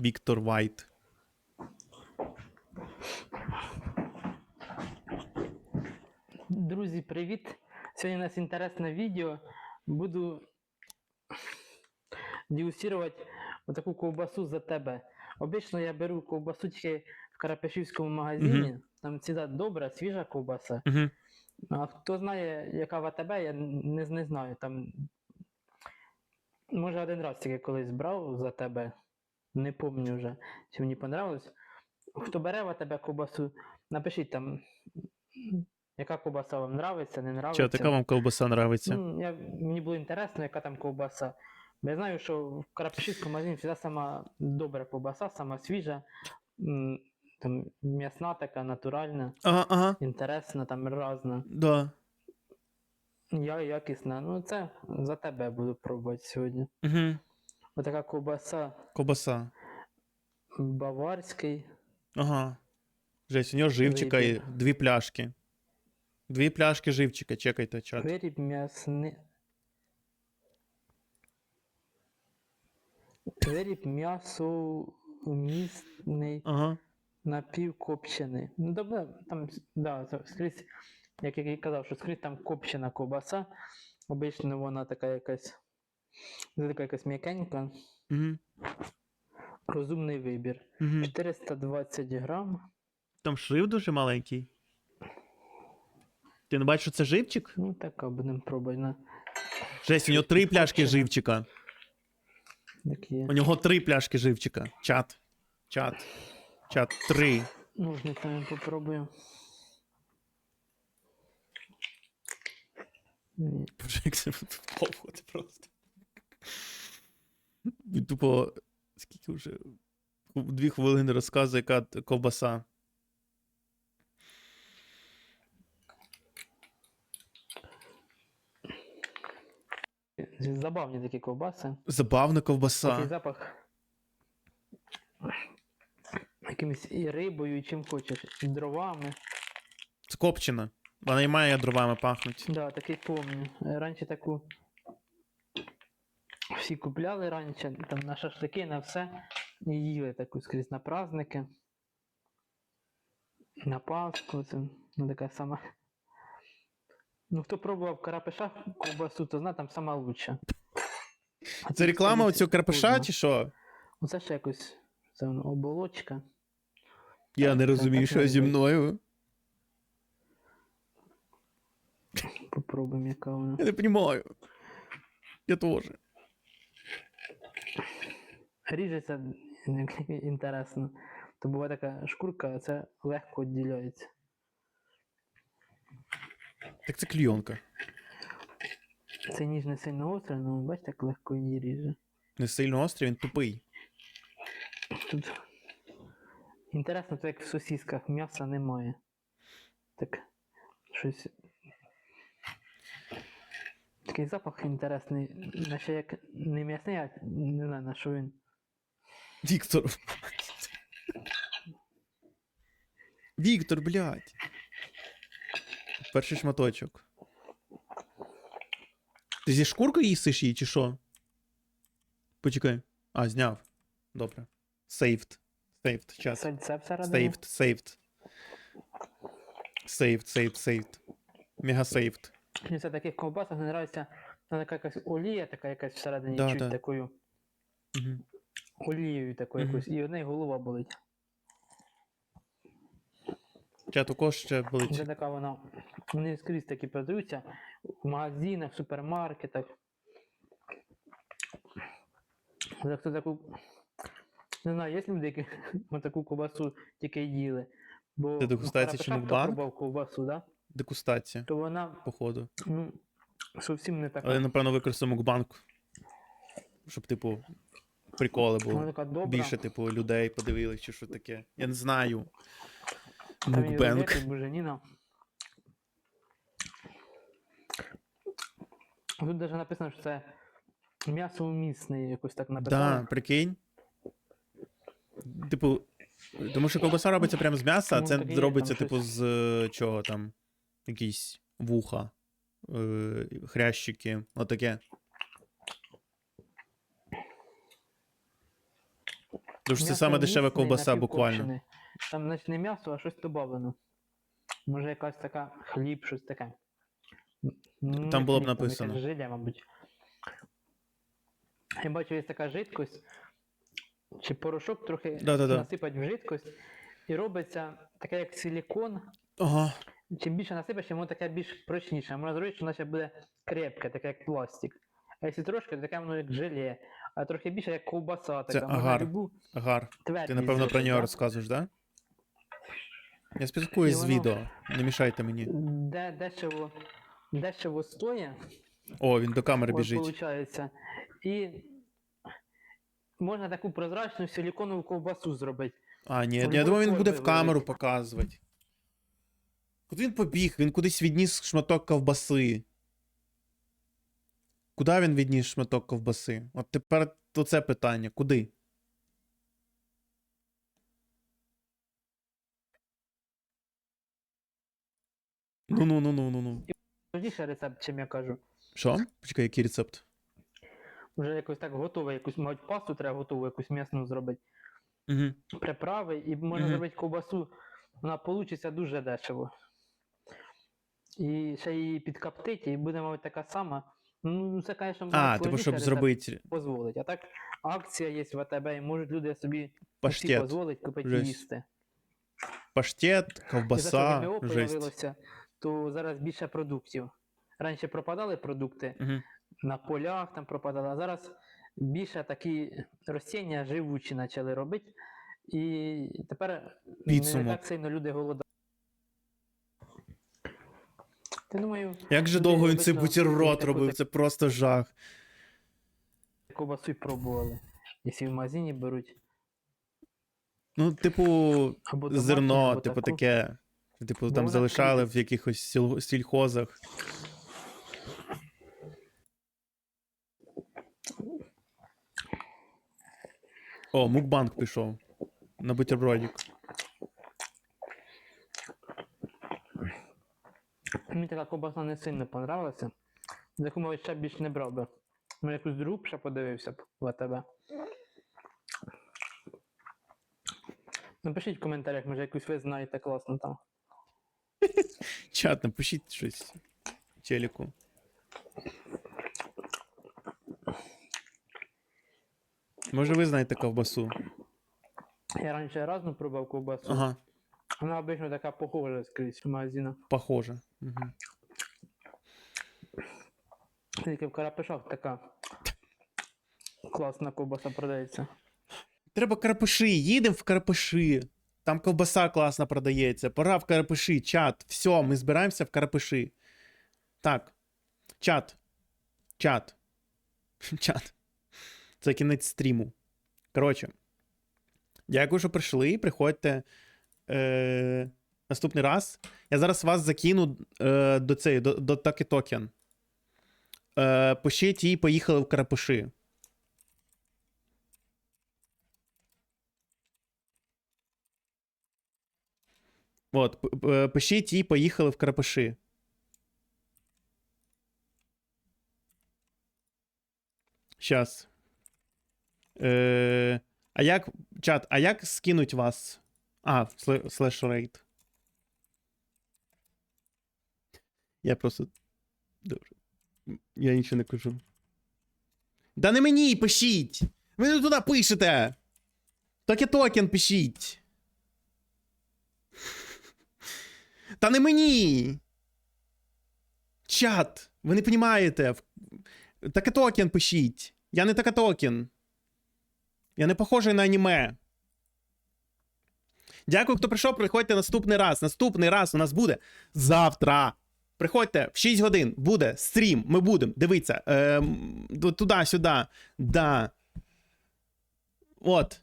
Віктор Вайт. Друзі, привіт! Сьогодні у нас інтересне відео. Буду дегустувати отаку ковбасу за тебе. Обично я беру ковбасу тільки в Карапешівському магазині. Там завжди добра, свіжа ковбаса. Угу. А хто знає, яка в АТБ, я не, не знаю. Там, може, один раз тільки колись брав за тебе. Не пам'ятаю вже, чи мені понравилось. Хто бере в АТБ ковбасу, напишіть там, яка ковбаса вам нравиться, не нравиться. Чи така вам колбаса нравиться? Ну, я, мені було інтересно, яка там ковбаса. Я знаю, що в Карапешівському магазині завжди сама добра ковбаса, сама свіжа, там, м'ясна така, натуральна, Ага, ага. інтересна, там разна. Да. Я якісна. Ну, це за тебе буду пробувати сьогодні. Угу. Отака ковбаса Колбаса. баварський. Ага. Жесть, у нього живчика і дві пляшки. Дві пляшки живчика, чекайте, чат. Виріб м'ясний. Виріб м'ясомісний Ага. напівкопчений. Ну, добре, там, да, скрізь, як я казав, що скрізь там копчена ковбаса. Обично вона така якась, не така якась м'якенька. Угу. Розумний вибір. Угу. 420 грам. Там шрифт дуже маленький. Ти не бачиш, що це живчик? Ну, така будемо пробувати. На Жесть, у нього три пляшки живчика. такі. У нього три пляшки живчика. Чат. Чат. Чат. Три. Ножницями попробую. Ні. Боже, як це довго просто. Тупо. Скільки вже? Дві хвилини розказує, яка ковбаса. Забавні такі ковбаси. Забавна Такий ковбаса. запах. Якимось і рибою, і чим хочеш, і дровами. Скопчена. Вона і має дровами пахнуть. Да, такий помню. Раніше таку всі купляли раніше, там на шашлики, на все. І їли таку скрізь на праздники. На Пасху. Це ну, така сама. Ну, хто пробував в карапешах ковбасу, то знає, там сама лучша. А Це реклама оцього карпиша, вкусно. чи що? Оце ще якось це оболочка. Я не розумію, так що зі мною. Попробуємо, яка вона. Я не розумію. Я теж. Ріжеться інтересно. То буває така шкурка, а це легко відділяється. Так це клійонка. Цей ніж не сильно гострий, але бачите, як легко її ріже. Не сильно острий, він тупий. Тут інтересно, то як в сосісках м'яса немає. Так, щось. Такий запах інтересний, наче як не м'ясний, а не знаю, на що він. Віктор. Віктор, блядь. Перший шматочок. Ти зі шкуркою їсиш її, чи що? Почекай. А, зняв. Добре. Saved. Saved. Час. Saved, saved. Saved, saved, saved. Мега saved. Мені це таких ковбасах не нравиться. Вона така якась олія, така якась всередині Да, чуть да. такою Угу. Олією такою Мгм. якось. І в неї голова болить. У кого ще болить? така вона. Вони скрізь такі продаються в магазинах, в супермаркетах. Але хто таку. Не знаю, є люди, які таку ковбасу тільки їли. Бо Це дегустація чи хто ковбасу, да? Дегустація, то вона походу. ну, зовсім не така. Але, напевно, використав мукбанк. Щоб, типу, приколи були. Більше, типу, людей подивились, чи що таке. Я не знаю. Мукбенк. Тут навіть написано, що це м'ясоумісний, якось так написано. Да, прикинь. Типу, тому що ковбаса робиться прямо з м'яса, а це так робиться, там типу, щось. з е, чого там? Якісь вуха, е, хрящики, отаке. Тому що це саме дешева ковбаса, буквально. Там, значить, не м'ясо, а щось додано. Може, якась така хліб, щось таке. Там не було б хліб, написано. якась Жиля, мабуть. Я бачу, є така жидкость, чи порошок трохи Да-да-да. насипать в жидкость, і робиться таке, як силікон. Ага. Чим більше насипаєш, воно таке більш прочніше. Можна зробити, що наче буде крепке, таке як пластик. А якщо трошки, то таке воно як желе, а трохи більше як ковбаса, Це така. Можна агар. любу Агар. Ти, напевно, про нього розказуєш, да? Я спілкуюсь з воно- відео. Не мішайте мені. Де дешево, дешево стоїть, О, він до камери от, біжить. виходить. І можна таку прозрачну силіконову ковбасу зробити. А, ні, я думаю, він буде в камеру показувати. Куди він побіг? Він кудись відніс шматок ковбаси. Куди він відніс шматок ковбаси? От тепер оце питання. Куди? Ну ну ну ну ну ну. Тоді рецепт, чим я кажу. Що? Почекай, який рецепт? Вже якось так готове, якусь мабуть, пасту треба готову, якусь м'ясну зробити. Угу. Приправи, і можна Мгм. зробити ковбасу, вона вийде дуже дешево. І ще її підкоптити, і буде, мабуть, така сама. Ну, це, звісно, буде А, типу, щоб зробити дозволить. А так, акція є в АТБ, і можуть люди собі паштет. дозволить купити Жесть. їсти. Паштет, І за ковбаса, жесть. то зараз більше продуктів. Раніше пропадали продукти Угу. на полях, там пропадали, а зараз більше такі рослиння живучі почали робити. І тепер не так сильно люди голодають. Ти думаю, Як же довго він цей бутерброд робив, це просто жах. ковбасу й пробували. Якщо в магазині беруть, Ну, типу, або домашню, зерно, або типу, таку. таке. Типу, Бо там вона залишали в якихось сіл- сільхозах. О, мукбанк пішов. На бутербродик. Мені така ковбаса не сильно понравилася. За яку, мабуть, ще більш не брав би. Може, якусь другу ще подивився б в АТБ. Напишіть в коментарях, може якусь ви знаєте класно там. Чат, напишіть щось. Челіку. Може, ви знаєте ковбасу? Я раніше разну пробував ковбасу. Ага, Вона обично така похожа скрізь в магазинах. похоже. Угу. Тільки в Карапешах така класна ковбаса продається. Треба карапиші, їдемо в карапиші. Там ковбаса класно продається. Пора в карапиші, чат. Все, ми збираємося в карапиші. Так. Чат. Чат. Чат. Це кінець стріму. Коротше. Дякую, що прийшли. Приходьте е, наступний раз. Я зараз вас закину е, до цієї, до, до Токі Токен. Е, пишіть і поїхали в карапиші. От, пишіть і поїхали в Карапиші. Щас. Е, а як. Чат, а як скинуть вас? А, сле- слеш рейд. Я просто. Добре. Я нічого не кажу. Да не мені пишіть! Ви не туди пишете! Токі токен пишіть! Та не мені! Чат! Ви не розумієте. Такатокен пишіть. Я не такатокен. Я не похожий на аніме. Дякую, хто прийшов. Приходьте наступний раз. Наступний раз у нас буде завтра. Приходьте в 6 годин. Буде стрім. Ми будемо. Дивіться. Е, туди-сюди. Да. От.